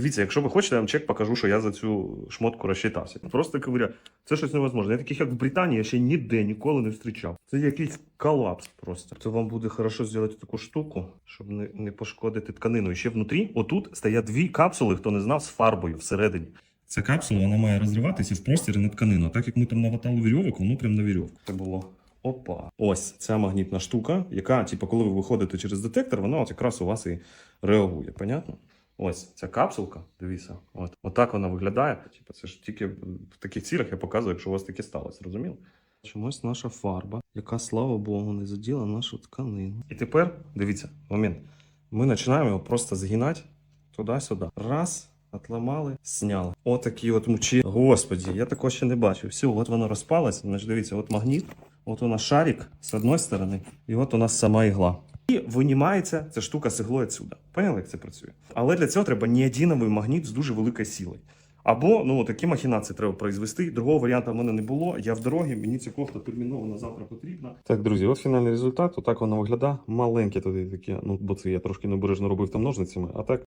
Дивіться, якщо ви хочете, я вам чек покажу, що я за цю шмотку розчитався. Просто говоря, це щось невозможне. Я таких, як в Британії, я ще ніде ніколи не зустрічав. Це якийсь колапс просто. То вам буде хорошо зробити таку штуку, щоб не, не пошкодити тканину. І ще внутрі, отут стоять дві капсули, хто не знав, з фарбою всередині. Ця капсула вона має розриватися в простір на тканину. Так як ми там наватали вірьовок, воно прям на вірьовку. Це було. Опа. Ось ця магнітна штука, яка, типу, коли ви виходите через детектор, вона от якраз у вас і реагує. Понятно? Ось ця капсулка, дивіться, от, отак вона виглядає. Типу, це ж тільки в таких цілях я показую, якщо у вас таке сталося, розуміли? Чомусь наша фарба, яка, слава Богу, не заділа нашу тканину. І тепер, дивіться, момент. Ми починаємо його просто згинати туди-сюди. Раз, отламали, сняли. Отакі от мучі. Господі, я такого ще не бачив. Все, от воно розпалось. Значить, дивіться, от магніт, от у нас шарик з одної сторони, і от у нас сама ігла. І винімається ця штука з іглою відсюди. Поняли, як це працює? Але для цього треба неодиновий магніт з дуже великою силою. Або ну такі махінації треба произвести. Другого варіанту в мене не було. Я в дорогі, мені ця кофта терміново на завтра потрібна. Так, друзі, от фінальний результат. Отак вона виглядає. Маленьке туди таке, ну бо це я трошки необережно робив там ножницями. А так